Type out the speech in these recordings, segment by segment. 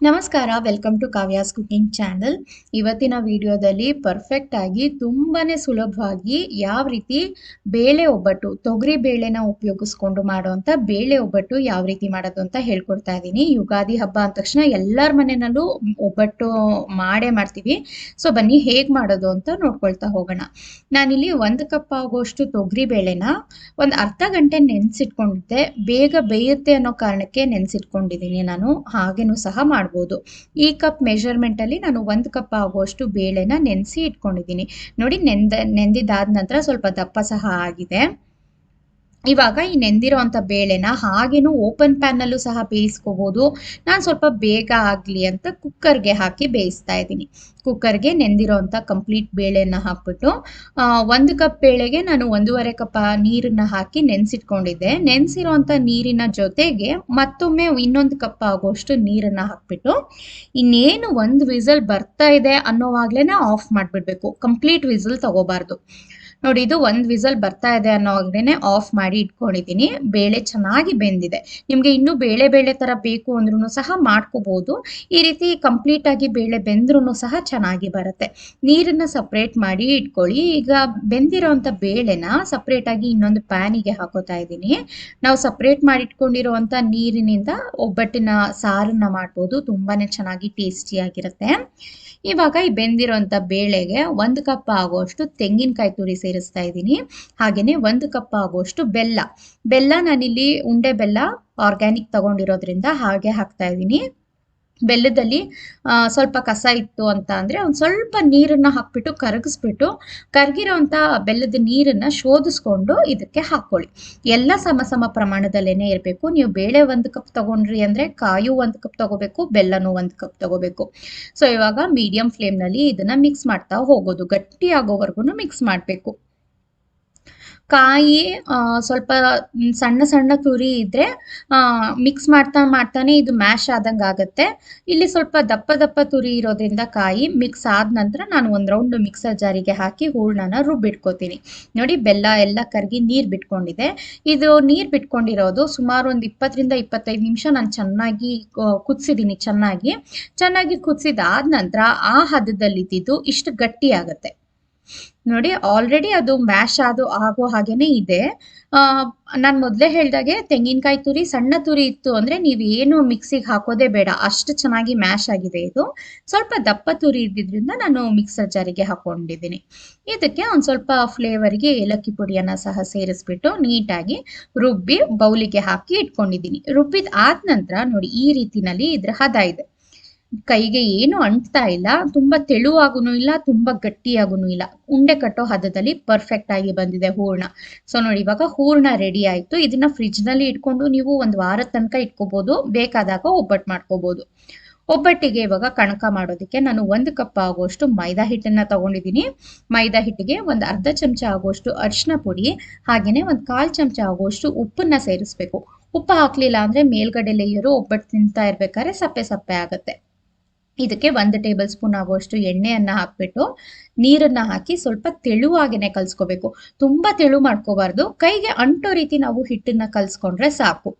ನಮಸ್ಕಾರ welcome to Kavya's cooking channel ಇವತ್ತಿನ ವಿಡಿಯೋದಲ್ಲಿ ಪರ್ಫೆಕ್ಟ್ ಆಗಿ ತುಂಬಾನೇ ಸುಲಭವಾಗಿ ಯಾವ ರೀತಿ ಬೇಳೆ ಒಬ್ಬಟ್ಟು, ತೊಗರಿ ಬೇಳೆನ ಉಪಯೋಗಿಸ್ಕೊಂಡು ಮಾಡುವಂಥ ಬೇಳೆ ಒಬ್ಬಟ್ಟು ಯಾವ ರೀತಿ ಮಾಡೋದು ಅಂತ ಹೇಳ್ಕೊಡ್ತಾ ಇದ್ದೀನಿ. ಯುಗಾದಿ ಹಬ್ಬ ಅಂದ ತಕ್ಷಣ ಎಲ್ಲರ ಮನೆಯಲ್ಲೂ ಒಬ್ಬಟ್ಟು ಮಾಡೇ ಮಾಡ್ತೀವಿ. ಸೊ ಬನ್ನಿ ಹೇಗೆ ಮಾಡೋದು ಅಂತ ನೋಡ್ಕೊಳ್ತಾ ಹೋಗೋಣ. ನಾನಿಲ್ಲಿ ಒಂದು ಕಪ್ ಆಗೋಷ್ಟು ತೊಗರಿ ಬೇಳೆನ ಒಂದು ಅರ್ಧ ಗಂಟೆ ನೆನೆಸಿಟ್ಕೊಂಡಿದ್ದೆ. ಬೇಗ ಬೇಯುತ್ತೆ ಅನ್ನೋ ಕಾರಣಕ್ಕೆ ನೆನೆಸಿಟ್ಕೊಂಡಿದ್ದೀನಿ ನಾನು. ಹಾಗೇನೂ ಸಹ ಮಾಡ್ಬೋದು. ಈ ಕಪ್ ಮೆಷರ್ಮೆಂಟ್ ಅಲ್ಲಿ ನಾನು ಒಂದು ಕಪ್ ಆಗುವಷ್ಟು ಬೇಳೆನ ನೆನೆಸಿ ಇಟ್ಕೊಂಡಿದ್ದೀನಿ. ನೋಡಿ ನೆಂದ ನೆಂದಿದ್ದಾದ ನಂತರ ಸ್ವಲ್ಪ ದಪ್ಪ ಸಹ ಆಗಿದೆ. ಇವಾಗ ಈ ನೆಂದಿರೋಂಥ ಬೇಳೆನ ಹಾಗೇನು ಓಪನ್ ಪ್ಯಾನಲ್ಲೂ ಸಹ ಬೇಯಿಸ್ಕೋಬೋದು. ನಾನು ಸ್ವಲ್ಪ ಬೇಗ ಆಗಲಿ ಅಂತ ಕುಕ್ಕರ್ಗೆ ಹಾಕಿ ಬೇಯಿಸ್ತಾ ಇದ್ದೀನಿ. ಕುಕ್ಕರ್ಗೆ ನೆಂದಿರೋಂಥ ಕಂಪ್ಲೀಟ್ ಬೇಳೆನ ಹಾಕ್ಬಿಟ್ಟು ಒಂದು ಕಪ್ ಬೇಳೆಗೆ ನಾನು ಒಂದೂವರೆ ಕಪ್ ನೀರನ್ನ ಹಾಕಿ ನೆನೆಸಿಟ್ಕೊಂಡಿದ್ದೆ. ನೆನೆಸಿರೋಂಥ ನೀರಿನ ಜೊತೆಗೆ ಮತ್ತೊಮ್ಮೆ ಇನ್ನೊಂದು ಕಪ್ ಆಗೋಷ್ಟು ನೀರನ್ನ ಹಾಕ್ಬಿಟ್ಟು, ಇನ್ನೇನು ಒಂದು ವಿಸಲ್ ಬರ್ತಾ ಇದೆ ಅನ್ನೋವಾಗ್ಲೇ ಆಫ್ ಮಾಡಿಬಿಡ್ಬೇಕು. ಕಂಪ್ಲೀಟ್ ವಿಸಲ್ ತಗೋಬಾರ್ದು. ನೋಡಿ, ಇದು ಒಂದು ವಿಸಲ್ ಬರ್ತಾ ಇದೆ ಅನ್ನೋವಾಗ್ಲೇ ಆಫ್ ಮಾಡಿ ಇಟ್ಕೊಂಡಿದ್ದೀನಿ. ಬೇಳೆ ಚೆನ್ನಾಗಿ ಬೆಂದಿದೆ. ನಿಮಗೆ ಇನ್ನು ಬೇಳೆ ಬೇಳೆ ತರ ಬೇಕು ಅಂದ್ರೂ ಸಹ ಮಾಡ್ಕೋಬಹುದು ಈ ರೀತಿ ಕಂಪ್ಲೀಟ್ ಆಗಿ ಬೇಳೆ ಬೆಂದ್ರೂ ಸಹ ಚೆನ್ನಾಗಿ ಬರುತ್ತೆ. ನೀರನ್ನ ಸಪ್ರೇಟ್ ಮಾಡಿ ಇಟ್ಕೊಳ್ಳಿ. ಈಗ ಬೆಂದಿರೋಂತ ಬೇಳೆನ ಸಪ್ರೇಟ್ ಆಗಿ ಇನ್ನೊಂದು ಪ್ಯಾನಿಗೆ ಹಾಕೋತಾ ಇದ್ದೀನಿ. ನಾವು ಸಪ್ರೇಟ್ ಮಾಡಿ ಇಟ್ಕೊಂಡಿರುವಂಥ ನೀರಿನಿಂದ ಒಬ್ಬಟ್ಟಿನ ಸಾರನ್ನ ಮಾಡ್ಬೋದು. ತುಂಬಾನೇ ಚೆನ್ನಾಗಿ ಟೇಸ್ಟಿಯಾಗಿರುತ್ತೆ ಇವಾಗ ಈ ಬೆಂದಿರೋಂಥ ಬೇಳೆಗೆ ಒಂದು ಕಪ್ ಆಗುವಷ್ಟು ತೆಂಗಿನಕಾಯಿ ತುರಿ ಸೇರಿಸ್ತಾ ಇದ್ದೀನಿ. ಹಾಗೆಯೇ ಒಂದು ಕಪ್ ಆಗುವಷ್ಟು ಬೆಲ್ಲ. ಬೆಲ್ಲ ನಾನಿಲ್ಲಿ ಉಂಡೆ ಬೆಲ್ಲ ಆರ್ಗ್ಯಾನಿಕ್ ತಗೊಂಡಿರೋದ್ರಿಂದ ಹಾಗೆ ಹಾಕ್ತಾ ಇದ್ದೀನಿ. ಬೆಲ್ಲದಲ್ಲಿ ಸ್ವಲ್ಪ ಕಸ ಇತ್ತು ಅಂತ ಅಂದರೆ ಒಂದು ಸ್ವಲ್ಪ ನೀರನ್ನು ಹಾಕ್ಬಿಟ್ಟು ಕರಗಿಸ್ಬಿಟ್ಟು ಕರಗಿರೋಂಥ ಬೆಲ್ಲದ ನೀರನ್ನು ಶೋಧಿಸ್ಕೊಂಡು ಇದಕ್ಕೆ ಹಾಕ್ಕೊಳ್ಳಿ ಎಲ್ಲ ಸಮ ಸಮ ಪ್ರಮಾಣದಲ್ಲೇ ಇರಬೇಕು. ನೀವು ಬೇಳೆ ಒಂದು ಕಪ್ ತಗೊಂಡ್ರಿ ಅಂದರೆ ಕಾಯು ಒಂದು ಕಪ್ ತಗೋಬೇಕು, ಬೆಲ್ಲನೂ ಒಂದು ಕಪ್ ತಗೋಬೇಕು. ಸೊ ಇವಾಗ ಮೀಡಿಯಂ ಫ್ಲೇಮ್ನಲ್ಲಿ ಇದನ್ನು ಮಿಕ್ಸ್ ಮಾಡ್ತಾ ಹೋಗೋದು. ಗಟ್ಟಿ ಮಿಕ್ಸ್ ಮಾಡಬೇಕು. ಕಾಯಿ ಸ್ವಲ್ಪ ಸಣ್ಣ ಸಣ್ಣ ತುರಿ ಇದ್ರೆ ಮಿಕ್ಸ್ ಮಾಡ್ತಾ ಮಾಡ್ತಾನೆ ಇದು ಮ್ಯಾಶ್ ಆದಂಗೆ ಆಗುತ್ತೆ. ಇಲ್ಲಿ ಸ್ವಲ್ಪ ದಪ್ಪ ದಪ್ಪ ತುರಿ ಇರೋದ್ರಿಂದ ಕಾಯಿ ಮಿಕ್ಸ್ ಆದ ನಂತರ ನಾನು ಒಂದು ರೌಂಡ್ ಮಿಕ್ಸರ್ ಜಾರಿಗೆ ಹಾಕಿ ಹೂರ್ಣನ ರುಬ್ಬಿಟ್ಕೋತೀನಿ. ನೋಡಿ, ಬೆಲ್ಲ ಎಲ್ಲ ಕರಗಿ ನೀರು ಬಿಟ್ಕೊಂಡಿದೆ. ಇದು ನೀರು ಬಿಟ್ಕೊಂಡಿರೋದು ಸುಮಾರು ಒಂದು ಇಪ್ಪತ್ತರಿಂದ ಇಪ್ಪತ್ತೈದು ನಿಮಿಷ ನಾನು ಚೆನ್ನಾಗಿ ಕುದಿಸಿದ್ದೀನಿ ಚೆನ್ನಾಗಿ. ಚೆನ್ನಾಗಿ ಕುದಿಸಿದಾದ ನಂತರ ಆ ಹದದಲ್ಲಿದ್ದಿದ್ದು ಇಷ್ಟು ಗಟ್ಟಿ ಆಗುತ್ತೆ. ನೋಡಿ ಆಲ್ರೆಡಿ ಅದು ಮ್ಯಾಶ್ ಆದು ಆಗೋ ಹಾಗೇನೆ ಇದೆ. ನಾನು ಮೊದಲೇ ಹೇಳ್ದಾಗೆ ತೆಂಗಿನಕಾಯಿ ತುರಿ ಸಣ್ಣ ತುರಿ ಇತ್ತು ಅಂದರೆ ನೀವು ಏನು ಮಿಕ್ಸಿಗೆ ಹಾಕೋದೇ ಬೇಡ. ಅಷ್ಟು ಚೆನ್ನಾಗಿ ಮ್ಯಾಶ್ ಆಗಿದೆ ಇದು. ಸ್ವಲ್ಪ ದಪ್ಪ ತುರಿ ಇದ್ದಿದ್ರಿಂದ ನಾನು ಮಿಕ್ಸರ್ ಜಾರಿಗೆ ಹಾಕೊಂಡಿದ್ದೀನಿ. ಇದಕ್ಕೆ ಒಂದು ಸ್ವಲ್ಪ ಫ್ಲೇವರ್ಗೆ ಏಲಕ್ಕಿ ಪುಡಿಯನ್ನು ಸಹ ಸೇರಿಸ್ಬಿಟ್ಟು ನೀಟಾಗಿ ರುಬ್ಬಿ ಬೌಲಿಗೆ ಹಾಕಿ ಇಟ್ಕೊಂಡಿದ್ದೀನಿ. ರುಬ್ಬಿದ ಆದ ನಂತರ ನೋಡಿ, ಈ ರೀತಿನಲ್ಲಿ ಇದ್ರ ಹದ ಇದೆ. ಕೈಗೆ ಏನು ಅಂಟ್ತಾ ಇಲ್ಲ. ತುಂಬಾ ತೆಳುವಾಗೂ ಇಲ್ಲ, ತುಂಬಾ ಗಟ್ಟಿಯಾಗೂ ಇಲ್ಲ. ಉಂಡೆ ಕಟ್ಟೋ ಹದದಲ್ಲಿ ಪರ್ಫೆಕ್ಟ್ ಆಗಿ ಬಂದಿದೆ ಹೂರ್ಣ. ಸೊ ನೋಡಿ, ಇವಾಗ ಹೂರ್ಣ ರೆಡಿ ಆಯ್ತು. ಇದನ್ನ ಫ್ರಿಜ್ನಲ್ಲಿ ಇಟ್ಕೊಂಡು ನೀವು ಒಂದು ವಾರದ ತನಕ ಇಟ್ಕೋಬಹುದು ಬೇಕಾದಾಗ ಒಬ್ಬಟ್ಟು ಮಾಡ್ಕೋಬಹುದು ಒಬ್ಬಟ್ಟಿಗೆ ಇವಾಗ ಕಣಕ ಮಾಡೋದಕ್ಕೆ ನಾನು ಒಂದು ಕಪ್ ಆಗುವಷ್ಟು ಮೈದಾ ಹಿಟ್ಟನ್ನ ತಗೊಂಡಿದ್ದೀನಿ ಮೈದಾ ಹಿಟ್ಟಿಗೆ ಒಂದು ಅರ್ಧ ಚಮಚ ಆಗುವಷ್ಟು ಅರಿಶಿನ ಪುಡಿ, ಹಾಗೇನೆ ಒಂದು ಕಾಲು ಚಮಚ ಆಗುವಷ್ಟು ಉಪ್ಪನ್ನ ಸೇರಿಸ್ಬೇಕು. ಉಪ್ಪು ಹಾಕ್ಲಿಲ್ಲ ಅಂದ್ರೆ ಮೇಲ್ಗಡೆ ಲೇಯರು ಒಬ್ಬಟ್ಟು ತಿಂತಾ ಇರ್ಬೇಕಾದ್ರೆ ಸಪ್ಪೆ ಸಪ್ಪೆ ಆಗುತ್ತೆ. ಇದಕ್ಕೆ ಒಂದು ಟೇಬಲ್ ಸ್ಪೂನ್ ಆಗುವಷ್ಟು ಎಣ್ಣೆಯನ್ನು ಹಾಕ್ಬಿಟ್ಟು ನೀರನ್ನು ಹಾಕಿ ಸ್ವಲ್ಪ ತೆಳುವಾಗೇನೆ ಕಲ್ಸ್ಕೋಬೇಕು. ತುಂಬಾ ತೆಳು ಮಾಡ್ಕೋಬಾರ್ದು. ಕೈಗೆ ಅಂಟೋ ರೀತಿ ನಾವು ಹಿಟ್ಟನ್ನ ಕಲ್ಸ್ಕೊಂಡ್ರೆ ಸಾಕು.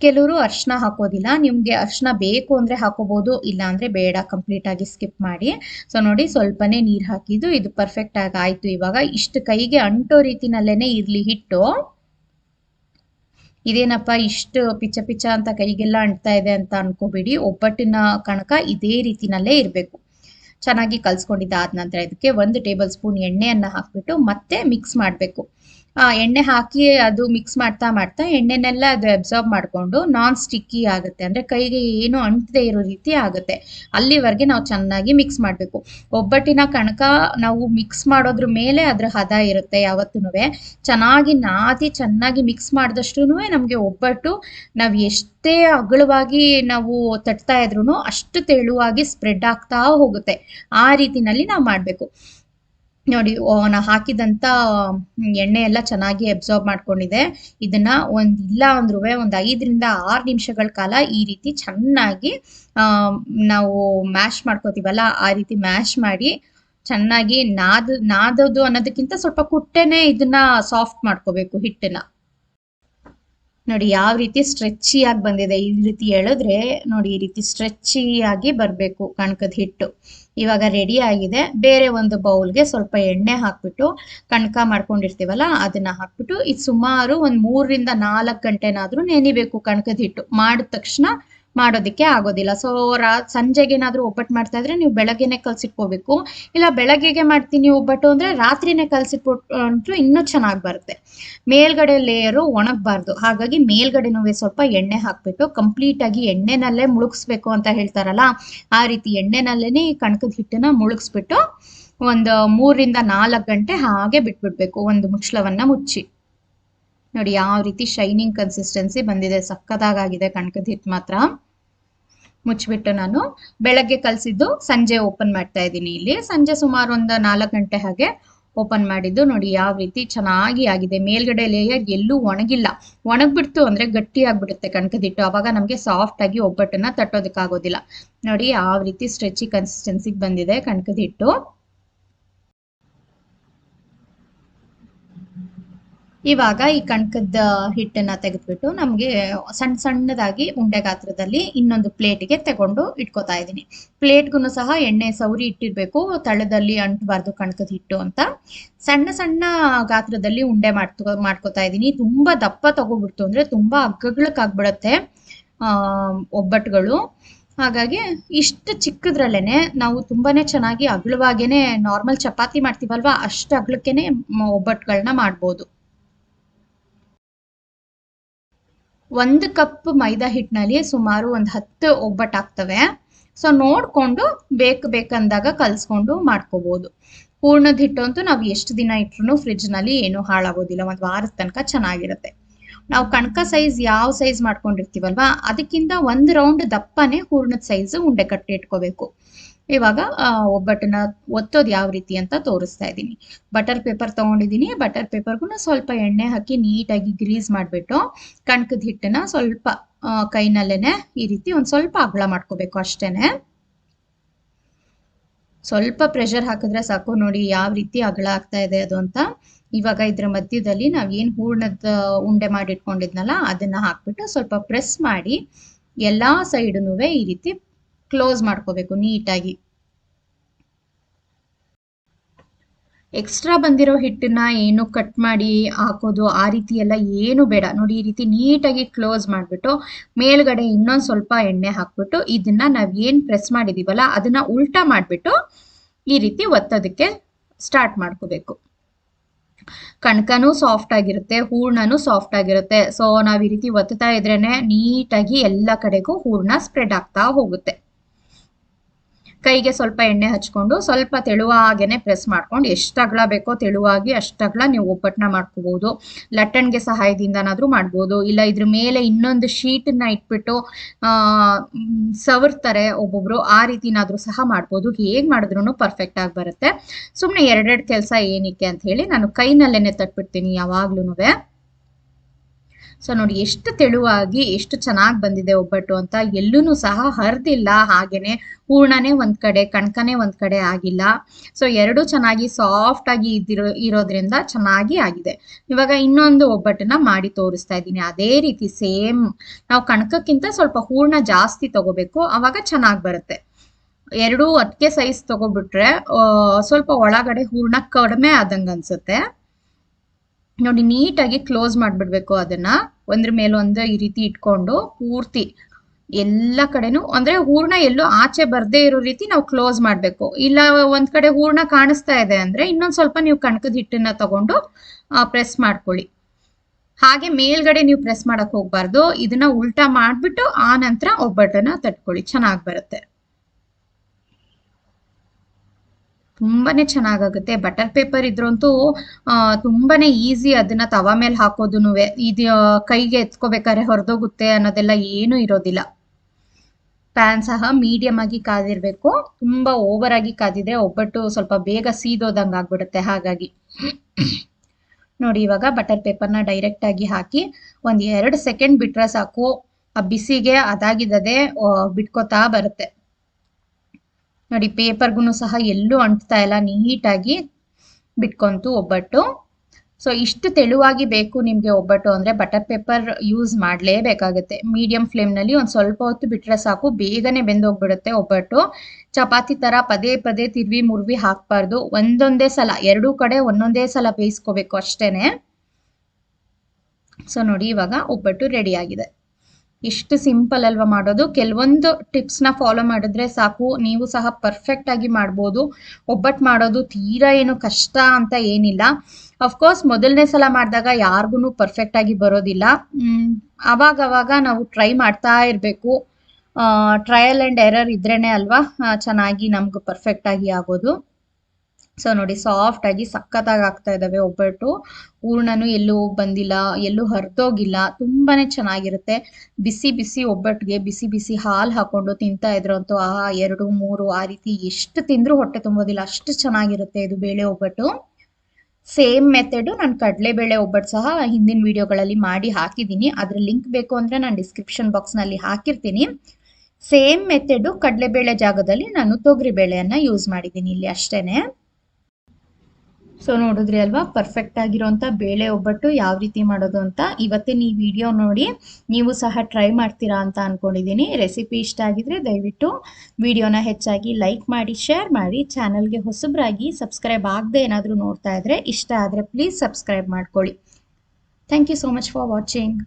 ಕೆಲವರು ಅರ್ಶಿನ ಹಾಕೋದಿಲ್ಲ. ನಿಮಗೆ ಅರ್ಶಿನ ಬೇಕು ಅಂದ್ರೆ ಹಾಕೋಬಹುದು ಇಲ್ಲ ಅಂದ್ರೆ ಬೇಡ. ಕಂಪ್ಲೀಟ್ ಆಗಿ ಸ್ಕಿಪ್ ಮಾಡಿ. ಸೊ ನೋಡಿ, ಸ್ವಲ್ಪನೇ ನೀರು ಹಾಕಿದ್ದು. ಇದು ಪರ್ಫೆಕ್ಟ್ ಆಯಿತು ಇವಾಗ. ಇಷ್ಟು ಕೈಗೆ ಅಂಟೋ ರೀತಿನಲ್ಲೇನೆ ಇರಲಿ ಹಿಟ್ಟು. ಇದೇನಪ್ಪ ಇಷ್ಟು ಪಿಚ್ಚ ಪಿಚ್ಚ ಅಂತ ಕೈಗೆಲ್ಲ ಅಂಟ್ತಾ ಇದೆ ಅಂತ ಅನ್ಕೋಬೇಡಿ. ಒಬ್ಬಟ್ಟಿನ ಕಣಕ ಇದೇ ರೀತಿನಲ್ಲೇ ಇರಬೇಕು. ಚೆನ್ನಾಗಿ ಕಲ್ಸ್ಕೊಂಡಿದ್ದಾದ ನಂತರ ಇದಕ್ಕೆ ಒಂದು ಟೇಬಲ್ ಸ್ಪೂನ್ ಎಣ್ಣೆಯನ್ನ ಹಾಕ್ಬಿಟ್ಟು ಮತ್ತೆ ಮಿಕ್ಸ್ ಮಾಡಬೇಕು. ಎಣ್ಣೆ ಹಾಕಿ ಅದು ಮಿಕ್ಸ್ ಮಾಡ್ತಾ ಮಾಡ್ತಾ ಎಣ್ಣೆನೆಲ್ಲ ಅದು ಅಬ್ಸಾರ್ಬ್ ಮಾಡಿಕೊಂಡು ನಾನ್ ಸ್ಟಿಕ್ಕಿ ಆಗುತ್ತೆ. ಅಂದ್ರೆ ಕೈಗೆ ಏನು ಅಂಟದೆ ಇರೋ ರೀತಿ ಆಗುತ್ತೆ. ಅಲ್ಲಿವರೆಗೆ ನಾವು ಚೆನ್ನಾಗಿ ಮಿಕ್ಸ್ ಮಾಡಬೇಕು. ಒಬ್ಬಟ್ಟಿನ ಕಣಕ ನಾವು ಮಿಕ್ಸ್ ಮಾಡೋದ್ರ ಮೇಲೆ ಅದ್ರ ಹದ ಇರುತ್ತೆ ಯಾವತ್ತೂ ಚೆನ್ನಾಗಿ ನಾದಿ ಚೆನ್ನಾಗಿ ಮಿಕ್ಸ್ ಮಾಡಿದಷ್ಟು ನಮಗೆ ಒಬ್ಬಟ್ಟು ನಾವು ಎಷ್ಟೇ ಅಗಲವಾಗಿ ನಾವು ತಟ್ತಾ ಇದ್ರೂ ಅಷ್ಟು ತೆಳುವಾಗಿ ಸ್ಪ್ರೆಡ್ ಆಗ್ತಾ ಹೋಗುತ್ತೆ. ಆ ರೀತಿನಲ್ಲಿ ನಾವು ಮಾಡಬೇಕು. ನೋಡಿ ನಾ ಹಾಕಿದಂಥ ಎಣ್ಣೆ ಎಲ್ಲ ಚೆನ್ನಾಗಿ ಅಬ್ಸಾರ್ಬ್ ಮಾಡ್ಕೊಂಡಿದೆ. ಇದನ್ನ ಒಂದು, ಇಲ್ಲ ಅಂದ್ರೂ ಒಂದು ಐದರಿಂದ ಆರು ನಿಮಿಷಗಳ ಕಾಲ ಈ ರೀತಿ ಚೆನ್ನಾಗಿ ನಾವು ಮ್ಯಾಶ್ ಮಾಡ್ಕೋತೀವಲ್ಲ, ಆ ರೀತಿ ಮ್ಯಾಶ್ ಮಾಡಿ ಚೆನ್ನಾಗಿ ನಾದ್, ನಾದೋದು ಅನ್ನೋದಕ್ಕಿಂತ ಸ್ವಲ್ಪ ಕುಟ್ಟೆನೆ ಇದನ್ನ ಸಾಫ್ಟ್ ಮಾಡ್ಕೋಬೇಕು ಹಿಟ್ಟನ್ನ. ನೋಡಿ, ಯಾವ ರೀತಿ ಸ್ಟ್ರೆಚ್ಚಿ ಆಗಿ ಬಂದಿದೆ. ಈ ರೀತಿ ಎಳೆದ್ರೆ ನೋಡಿ, ಈ ರೀತಿ ಸ್ಟ್ರೆಚ್ಚಿ ಆಗಿ ಬರಬೇಕು ಕಣಕದ ಹಿಟ್ಟು. ಇವಾಗ ರೆಡಿ ಆಗಿದೆ. ಬೇರೆ ಒಂದು ಬೌಲ್ಗೆ ಸ್ವಲ್ಪ ಎಣ್ಣೆ ಹಾಕ್ಬಿಟ್ಟು ಕಣಕ ಮಾಡ್ಕೊಂಡಿರ್ತೀವಲ್ಲ, ಅದನ್ನ ಹಾಕ್ಬಿಟ್ಟು ಇದು ಸುಮಾರು ಒಂದು ಮೂರರಿಂದ ನಾಲ್ಕು ಗಂಟೆನಾದ್ರೂ ನೆನಿಬೇಕು ಕಣಕದ ಹಿಟ್ಟು. ಮಾಡಿದ ತಕ್ಷಣ ಮಾಡೋದಕ್ಕೆ ಆಗೋದಿಲ್ಲ. ಸೊ ರಾ, ಸಂಜೆಗೆ ಏನಾದರೂ ಒಬ್ಬಟ್ಟು ಮಾಡ್ತಾ ಇದ್ರೆ ನೀವು ಬೆಳಗ್ಗೆನೆ ಕಲ್ಸಿಟ್ಕೋಬೇಕು. ಇಲ್ಲ ಬೆಳಗ್ಗೆಗೆ ಮಾಡ್ತೀನಿ ಒಬ್ಬಟ್ಟು ಅಂದ್ರೆ ರಾತ್ರಿನೇ ಕಲ್ಸಿಟ್ಬಿಟ್ಟು ಇನ್ನೂ ಚೆನ್ನಾಗಿ ಬರುತ್ತೆ. ಮೇಲ್ಗಡೆ ಲೇಯರು ಒಣಗಬಾರ್ದು. ಹಾಗಾಗಿ ಮೇಲ್ಗಡೆನೂ ಸ್ವಲ್ಪ ಎಣ್ಣೆ ಹಾಕ್ಬಿಟ್ಟು ಕಂಪ್ಲೀಟ್ ಆಗಿ ಎಣ್ಣೆನಲ್ಲೇ ಮುಳುಗಿಸ್ಬೇಕು ಅಂತ ಹೇಳ್ತಾರಲ್ಲ, ಆ ರೀತಿ ಎಣ್ಣೆನಲ್ಲೇ ಈ ಕಣಕದ ಹಿಟ್ಟನ್ನ ಮುಳುಗಿಸ್ಬಿಟ್ಟು ಒಂದು ಮೂರರಿಂದ ನಾಲ್ಕು ಗಂಟೆ ಹಾಗೆ ಬಿಟ್ಬಿಡ್ಬೇಕು, ಒಂದು ಮುಚ್ಚಳವನ್ನ ಮುಚ್ಚಿ. ನೋಡಿ, ಯಾವ ರೀತಿ ಶೈನಿಂಗ್ ಕನ್ಸಿಸ್ಟೆನ್ಸಿ ಬಂದಿದೆ ಸಕ್ಕದಾಗಿದೆ ಕಣಕದ ಹಿಟ್ಟು ಮಾತ್ರ. ಮುಚ್ಚಿಬಿಟ್ಟು ನಾನು ಬೆಳಗ್ಗೆ ಕಲಸಿದ್ದು ಸಂಜೆ ಓಪನ್ ಮಾಡ್ತಾ ಇದ್ದೀನಿ ಇಲ್ಲಿ. ಸಂಜೆ ಸುಮಾರು ಒಂದು ನಾಲ್ಕು ಗಂಟೆ ಹಾಗೆ ಓಪನ್ ಮಾಡಿದ್ದು. ನೋಡಿ ಯಾವ ರೀತಿ ಚೆನ್ನಾಗಿ ಆಗಿದೆ. ಮೇಲ್ಗಡೆ ಲೇಯರ್ ಎಲ್ಲೂ ಒಣಗಿಲ್ಲ. ಒಣಗ್ಬಿಡ್ತು ಅಂದ್ರೆ ಗಟ್ಟಿ ಆಗ್ಬಿಡುತ್ತೆ ಕಣಕದಿಟ್ಟು. ಅವಾಗ ನಮಗೆ ಸಾಫ್ಟ್ ಆಗಿ ಒಬ್ಬಟ್ಟನ್ನ ತಟ್ಟೋದಕ್ಕಾಗೋದಿಲ್ಲ. ನೋಡಿ ಯಾವ ರೀತಿ ಸ್ಟ್ರೆಚಿ ಕನ್ಸಿಸ್ಟೆನ್ಸಿಗೆ ಬಂದಿದೆ ಕಣಕದಿಟ್ಟು. ಇವಾಗ ಈ ಕಣಕದ ಹಿಟ್ಟನ್ನ ತೆಗೆದ್ಬಿಟ್ಟು ನಮಗೆ ಸಣ್ಣ ಸಣ್ಣದಾಗಿ ಉಂಡೆ ಗಾತ್ರದಲ್ಲಿ ಇನ್ನೊಂದು ಪ್ಲೇಟ್ಗೆ ತಗೊಂಡು ಇಟ್ಕೋತಾ ಇದ್ದೀನಿ. ಪ್ಲೇಟ್ಗೂ ಸಹ ಎಣ್ಣೆ ಸೌರಿ ಇಟ್ಟಿರ್ಬೇಕು, ತಳದಲ್ಲಿ ಅಂಟಬಾರ್ದು ಕಣಕದ ಹಿಟ್ಟು ಅಂತ. ಸಣ್ಣ ಸಣ್ಣ ಗಾತ್ರದಲ್ಲಿ ಉಂಡೆ ಮಾಡ್ಕೊ, ಮಾಡ್ಕೋತಾ ಇದ್ದೀನಿ. ತುಂಬಾ ದಪ್ಪ ತಗೋಬಿಡ್ತು ಅಂದ್ರೆ ತುಂಬಾ ಅಗ್ಗಗಳಕ್ಕಾಗ್ಬಿಡತ್ತೆ ಒಬ್ಬಟ್ಟುಗಳು ಹಾಗಾಗಿ ಇಷ್ಟು ಚಿಕ್ಕದ್ರಲ್ಲೇನೆ ನಾವು ತುಂಬಾನೇ ಚೆನ್ನಾಗಿ ಅಗಲವಾಗೇನೆ ನಾರ್ಮಲ್ ಚಪಾತಿ ಮಾಡ್ತೀವಲ್ವಾ, ಅಷ್ಟು ಅಗಲಕ್ಕೇನೆ ಒಬ್ಬಟ್ಟುಗಳನ್ನ ಮಾಡ್ಬೋದು. ಒಂದು ಕಪ್ ಮೈದಾ ಹಿಟ್ಟಿನಲ್ಲಿ ಸುಮಾರು ಒಂದು ಹತ್ತು ಒಬ್ಬಟ್ಟು ಆಗ್ತವೆ. ಸೊ ನೋಡ್ಕೊಂಡು ಬೇಕು ಬೇಕಂದಾಗ ಕಲ್ಸ್ಕೊಂಡು ಮಾಡ್ಕೋಬಹುದು ಹೂರ್ಣದ ಹಿಟ್ಟು ಅಂತೂ ನಾವು ಎಷ್ಟು ದಿನ ಇಟ್ರು ಫ್ರಿಜ್ನಲ್ಲಿ ಏನೂ ಹಾಳಾಗೋದಿಲ್ಲ, ಒಂದು ವಾರದ ತನಕ ಚೆನ್ನಾಗಿರುತ್ತೆ. ನಾವು ಕಣಕ ಸೈಜ್ ಯಾವ ಸೈಜ್ ಮಾಡ್ಕೊಂಡಿರ್ತೀವಲ್ವಾ, ಅದಕ್ಕಿಂತ ಒಂದು ರೌಂಡ್ ದಪ್ಪನೇ ಹೂರ್ಣದ ಸೈಜ್ ಉಂಡೆ ಕಟ್ಟಿ ಇಟ್ಕೋಬೇಕು. ಇವಾಗ ಒಬ್ಬಟ್ಟನ್ನ ಒತ್ತೋದು ಯಾವ ರೀತಿ ಅಂತ ತೋರಿಸ್ತಾ ಇದ್ದೀನಿ. ಬಟರ್ ಪೇಪರ್ ತಗೊಂಡಿದ್ದೀನಿ. ಬಟರ್ ಪೇಪರ್ಗೂ ಸ್ವಲ್ಪ ಎಣ್ಣೆ ಹಾಕಿ ನೀಟಾಗಿ ಗ್ರೀಸ್ ಮಾಡಿಬಿಟ್ಟು, ಕಣಕದ ಹಿಟ್ಟನ್ನ ಸ್ವಲ್ಪ ಕೈನಲ್ಲೇನೆ ಈ ರೀತಿ ಒಂದು ಸ್ವಲ್ಪ ಅಗಲ ಮಾಡ್ಕೋಬೇಕು ಅಷ್ಟೇನೆ. ಸ್ವಲ್ಪ ಪ್ರೆಷರ್ ಹಾಕಿದ್ರೆ ಸಾಕು. ನೋಡಿ ಯಾವ ರೀತಿ ಅಗಲ ಆಗ್ತಾ ಇದೆ ಅದು ಅಂತ. ಇವಾಗ ಇದ್ರ ಮಧ್ಯದಲ್ಲಿ ನಾವು ಏನು ಹೂರ್ಣದ ಉಂಡೆ ಮಾಡಿ ಇಟ್ಕೊಂಡಿದ್ನಲ್ಲ ಅದನ್ನ ಹಾಕ್ಬಿಟ್ಟು ಸ್ವಲ್ಪ ಪ್ರೆಸ್ ಮಾಡಿ, ಎಲ್ಲಾ ಸೈಡ್ನೂ ಈ ರೀತಿ ಕ್ಲೋಸ್ ಮಾಡ್ಕೋಬೇಕು, ನೀಟಾಗಿ. ಎಕ್ಸ್ಟ್ರಾ ಬಂದಿರೋ ಹಿಟ್ಟನ್ನ ಏನು ಕಟ್ ಮಾಡಿ ಹಾಕೋದು, ಆ ರೀತಿ ಎಲ್ಲ ಏನು ಬೇಡ. ನೋಡಿ, ಈ ರೀತಿ ನೀಟಾಗಿ ಕ್ಲೋಸ್ ಮಾಡಿಬಿಟ್ಟು, ಮೇಲ್ಗಡೆ ಇನ್ನೊಂದು ಸ್ವಲ್ಪ ಎಣ್ಣೆ ಹಾಕ್ಬಿಟ್ಟು, ಇದನ್ನ ನಾವ್ ಏನ್ ಪ್ರೆಸ್ ಮಾಡಿದೀವಲ್ಲ, ಅದನ್ನ ಉಲ್ಟಾ ಮಾಡಿಬಿಟ್ಟು, ಈ ರೀತಿ ಒತ್ತೋದಕ್ಕೆ ಸ್ಟಾರ್ಟ್ ಮಾಡ್ಕೋಬೇಕು. ಕಣ್ಕನೂ ಸಾಫ್ಟ್ ಆಗಿರುತ್ತೆ, ಹೂರ್ಣನೂ ಸಾಫ್ಟ್ ಆಗಿರುತ್ತೆ. ಸೊ ನಾವು ಈ ರೀತಿ ಒತ್ತುತ್ತಾ ಇದ್ರೇನೆ ನೀಟಾಗಿ ಎಲ್ಲ ಕಡೆಗೂ ಹೂರ್ಣ ಸ್ಪ್ರೆಡ್ ಆಗ್ತಾ ಹೋಗುತ್ತೆ. ಕೈಗೆ ಸ್ವಲ್ಪ ಎಣ್ಣೆ ಹಚ್ಕೊಂಡು ಸ್ವಲ್ಪ ತೆಳುವಾಗೇನೆ ಪ್ರೆಸ್ ಮಾಡ್ಕೊಂಡು ಎಷ್ಟು ಬೇಕೋ ತೆಳುವಾಗಿ ಅಷ್ಟು ನೀವು ಒಬ್ಬಟ್ಟನ್ನ ಮಾಡ್ಕೋಬಹುದು ಲಟ್ಟಣ್ಗೆ ಸಹಾಯದಿಂದನಾದ್ರೂ ಮಾಡ್ಬೋದು. ಇಲ್ಲ ಇದ್ರ ಮೇಲೆ ಇನ್ನೊಂದು ಶೀಟನ್ನ ಇಟ್ಬಿಟ್ಟು ಸವರ್ತಾರೆ ಒಬ್ಬೊಬ್ರು, ಆ ರೀತಿನಾದ್ರೂ ಸಹ ಮಾಡ್ಬೋದು. ಹೇಗೆ ಮಾಡಿದ್ರು ಪರ್ಫೆಕ್ಟ್ ಆಗಿ ಬರುತ್ತೆ. ಸುಮ್ಮನೆ ಎರಡೆರಡು ಕೆಲಸ ಏನಕ್ಕೆ ಅಂತ ಹೇಳಿ ನಾನು ಕೈನಲ್ಲೇನೆ ತಟ್ಬಿಡ್ತೀನಿ ಯಾವಾಗ್ಲೂನುವೆ. ಸೊ ನೋಡಿ, ಎಷ್ಟು ತೆಳುವಾಗಿ, ಎಷ್ಟು ಚೆನ್ನಾಗಿ ಬಂದಿದೆ ಒಬ್ಬಟ್ಟು ಅಂತ ಎಲ್ಲೂ ಸಹ ಹರಿದಿಲ್ಲ. ಹಾಗೇನೆ ಹೂರ್ಣನೇ ಒಂದ್ ಕಡೆ, ಕಣ್ಕನೇ ಒಂದ್ ಕಡೆ ಆಗಿಲ್ಲ. ಸೊ ಎರಡು ಚೆನ್ನಾಗಿ ಸಾಫ್ಟ್ ಆಗಿ ಇದ್ದಿರೋ, ಇರೋದ್ರಿಂದ ಚೆನ್ನಾಗಿ ಆಗಿದೆ. ಇವಾಗ ಇನ್ನೊಂದು ಒಬ್ಬಟ್ಟನ್ನ ಮಾಡಿ ತೋರಿಸ್ತಾ ಇದ್ದೀನಿ. ಅದೇ ರೀತಿ ಸೇಮ್ ನಾವು ಕಣಕಕ್ಕಿಂತ ಸ್ವಲ್ಪ ಹೂರ್ಣ ಜಾಸ್ತಿ ತಗೋಬೇಕು. ಅವಾಗ ಚೆನ್ನಾಗಿ ಬರುತ್ತೆ. ಎರಡು ಅದಕ್ಕೆ ಸೈಜ್ ತಗೋಬಿಟ್ರೆ ಸ್ವಲ್ಪ ಒಳಗಡೆ ಹೂರ್ಣ ಕಡಿಮೆ ಆದಂಗ ಅನ್ಸುತ್ತೆ. ನೋಡಿ, ನೀಟಾಗಿ ಕ್ಲೋಸ್ ಮಾಡಿಬಿಡ್ಬೇಕು ಅದನ್ನ. ಒಂದ್ರ ಮೇಲೊಂದು ಈ ರೀತಿ ಇಟ್ಕೊಂಡು ಪೂರ್ತಿ ಎಲ್ಲ ಕಡೆನೂ, ಅಂದ್ರೆ ಹೂರ್ಣ ಎಲ್ಲೂ ಆಚೆ ಬರ್ದೇ ಇರೋ ರೀತಿ ನಾವು ಕ್ಲೋಸ್ ಮಾಡಬೇಕು. ಇಲ್ಲ ಒಂದ್ ಕಡೆ ಹೂರ್ಣ ಕಾಣಿಸ್ತಾ ಇದೆ ಅಂದ್ರೆ ಇನ್ನೊಂದ್ ಸ್ವಲ್ಪ ನೀವು ಕಣಕದ ಹಿಟ್ಟನ್ನ ತಗೊಂಡು ಪ್ರೆಸ್ ಮಾಡ್ಕೊಳ್ಳಿ. ಹಾಗೆ ಮೇಲ್ಗಡೆ ನೀವು ಪ್ರೆಸ್ ಮಾಡಕ್ ಹೋಗ್ಬಾರ್ದು. ಇದನ್ನ ಉಲ್ಟಾ ಮಾಡಿಬಿಟ್ಟು ಆ ನಂತರ ಒಬ್ಬಟ್ಟನ್ನ ತಟ್ಕೊಳ್ಳಿ. ಚೆನ್ನಾಗಿ ಬರುತ್ತೆ. ತುಂಬಾನೇ ಚೆನ್ನಾಗಾಗುತ್ತೆ. ಬಟರ್ ಪೇಪರ್ ಇದ್ರಂತೂ ತುಂಬಾನೇ ಈಸಿ ಅದನ್ನ ತವ ಮೇಲೆ ಹಾಕೋದು ಇದು ಕೈಗೆ ಎತ್ಕೋಬೇಕಾದ್ರೆ ಹೊರದೋಗುತ್ತೆ ಅನ್ನೋದೆಲ್ಲ ಏನು ಇರೋದಿಲ್ಲ. ಪ್ಯಾನ್ ಸಹ ಮೀಡಿಯಂ ಆಗಿ ಕಾದಿರ್ಬೇಕು. ತುಂಬಾ ಓವರ್ ಆಗಿ ಕಾದಿದ್ರೆ ಒಬ್ಬಟ್ಟು ಸ್ವಲ್ಪ ಬೇಗ ಸೀದೋದಂಗ ಆಗ್ಬಿಡುತ್ತೆ. ಹಾಗಾಗಿ ನೋಡಿ, ಇವಾಗ ಬಟರ್ ಪೇಪರ್ನ ಡೈರೆಕ್ಟ್ ಆಗಿ ಹಾಕಿ ಒಂದ್ ಎರಡು ಸೆಕೆಂಡ್ ಬಿಟ್ರೆ ಸಾಕು. ಆ ಬಿಸಿಗೆ ಅದಾಗಿದ್ದದೆ ಬಿಟ್ಕೋತಾ ಬರುತ್ತೆ. ನೋಡಿ ಪೇಪರ್ಗೂ ಸಹ ಎಲ್ಲೂ ಅಂಟ್ತಾ ಇಲ್ಲ, ನೀಟಾಗಿ ಬಿಟ್ಕೊಂತು ಒಬ್ಬಟ್ಟು. ಸೊ ಇಷ್ಟು ತೆಳುವಾಗಿ ಬೇಕು ನಿಮಗೆ ಒಬ್ಬಟ್ಟು ಅಂದರೆ ಬಟರ್ ಪೇಪರ್ ಯೂಸ್ ಮಾಡಲೇಬೇಕಾಗುತ್ತೆ. ಮೀಡಿಯಂ ಫ್ಲೇಮ್ನಲ್ಲಿ ಒಂದು ಸ್ವಲ್ಪ ಹೊತ್ತು ಬಿಟ್ಟರೆ ಸಾಕು, ಬೇಗನೆ ಬೆಂದೋಗ್ಬಿಡುತ್ತೆ ಒಬ್ಬಟ್ಟು. ಚಪಾತಿ ಥರ ಪದೇ ಪದೇ ತಿರ್ವಿ ಮುರ್ವಿ ಹಾಕಬಾರ್ದು. ಒಂದೊಂದೇ ಸಲ, ಎರಡೂ ಕಡೆ ಒಂದೊಂದೇ ಸಲ ಬೇಯಿಸ್ಕೋಬೇಕು ಅಷ್ಟೇ ಸೊ ನೋಡಿ, ಇವಾಗ ಒಬ್ಬಟ್ಟು ರೆಡಿ ಆಗಿದೆ. ಎಷ್ಟು ಸಿಂಪಲ್ ಅಲ್ವಾ ಮಾಡೋದು? ಕೆಲವೊಂದು ಟಿಪ್ಸ್ನ ಫಾಲೋ ಮಾಡಿದ್ರೆ ಸಾಕು. ನೀವು ಸಹ ಪರ್ಫೆಕ್ಟ್ ಆಗಿ ಮಾಡ್ಬೋದು. ಒಬ್ಬಟ್ಟು ಮಾಡೋದು ತೀರಾ ಏನು ಕಷ್ಟ ಅಂತ ಏನಿಲ್ಲ. ಅಫ್ಕೋರ್ಸ್ ಮೊದಲನೇ ಸಲ ಮಾಡಿದಾಗ ಯಾರಿಗೂ ಪರ್ಫೆಕ್ಟ್ ಆಗಿ ಬರೋದಿಲ್ಲ. ಅವಾಗ ಅವಾಗ ನಾವು ಟ್ರೈ ಮಾಡ್ತಾ ಇರಬೇಕು. ಟ್ರಯಲ್ ಆ್ಯಂಡ್ ಎರರ್ ಇದ್ರೇ ಅಲ್ವಾ? ಚೆನ್ನಾಗಿ ನಮ್ಗೆ ಪರ್ಫೆಕ್ಟ್ ಆಗಿ ಆಗೋದು. ಸೊ ನೋಡಿ ಸಾಫ್ಟ್ ಆಗಿ ಸಖತ್ತಾಗಿ ಆಗ್ತಾ ಇದ್ದಾವೆ ಒಬ್ಬಟ್ಟು. ಹೂರ್ಣನು ಎಲ್ಲೂ ಬಂದಿಲ್ಲ, ಎಲ್ಲೂ ಹರಿದೋಗಿಲ್ಲ, ತುಂಬಾನೇ ಚೆನ್ನಾಗಿರುತ್ತೆ. ಬಿಸಿ ಬಿಸಿ ಒಬ್ಬಟ್ಟಿಗೆ ಬಿಸಿ ಬಿಸಿ ಹಾಲು ಹಾಕೊಂಡು ತಿಂತಾ ಇದ್ರು ಅಂತೂ ಆ ಎರಡು, ಮೂರು, ಆ ರೀತಿ ಎಷ್ಟು ತಿಂದ್ರೂ ಹೊಟ್ಟೆ ತುಂಬೋದಿಲ್ಲ, ಅಷ್ಟು ಚೆನ್ನಾಗಿರುತ್ತೆ ಇದು ಬೇಳೆ ಒಬ್ಬಟ್ಟು. ಸೇಮ್ ಮೆಥಡು, ನಾನು ಕಡಲೆಬೇಳೆ ಒಬ್ಬಟ್ಟು ಸಹ ಹಿಂದಿನ ವಿಡಿಯೋಗಳಲ್ಲಿ ಮಾಡಿ ಹಾಕಿದ್ದೀನಿ. ಅದ್ರ ಲಿಂಕ್ ಬೇಕು ಅಂದರೆ ನಾನು ಡಿಸ್ಕ್ರಿಪ್ಷನ್ ಬಾಕ್ಸ್ನಲ್ಲಿ ಹಾಕಿರ್ತೀನಿ. ಸೇಮ್ ಮೆಥಡು ಕಡಲೆಬೇಳೆ ಜಾಗದಲ್ಲಿ ನಾನು ತೊಗರಿಬೇಳೆಯನ್ನು ಯೂಸ್ ಮಾಡಿದ್ದೀನಿ ಇಲ್ಲಿ ಅಷ್ಟೇನೆ. ಸೊ ನೋಡಿದ್ರಿ ಅಲ್ವಾ? ಪರ್ಫೆಕ್ಟ್ ಆಗಿರೋಂಥ ಬೇಳೆ ಒಬ್ಬಟ್ಟು ಯಾವ ರೀತಿ ಮಾಡೋದು ಅಂತ ಇವತ್ತಿನ ಈ ವಿಡಿಯೋ ನೋಡಿ ನೀವು ಸಹ ಟ್ರೈ ಮಾಡ್ತೀರಾ ಅಂತ ಅನ್ಕೊಂಡಿದೀನಿ ರೆಸಿಪಿ ಇಷ್ಟ ಆಗಿದ್ರೆ ದಯವಿಟ್ಟು ವಿಡಿಯೋನ ಹೆಚ್ಚಾಗಿ ಲೈಕ್ ಮಾಡಿ ಶೇರ್ ಮಾಡಿ ಚಾನಲ್ಗೆ ಹೊಸಬರಾಗಿ ಸಬ್ಸ್ಕ್ರೈಬ್ ಆಗದೆ ಏನಾದರೂ ನೋಡ್ತಾ ಇದ್ರೆ ಇಷ್ಟ ಆದರೆ ಪ್ಲೀಸ್ ಸಬ್ಸ್ಕ್ರೈಬ್ ಮಾಡ್ಕೊಳ್ಳಿ. Thank you so much for watching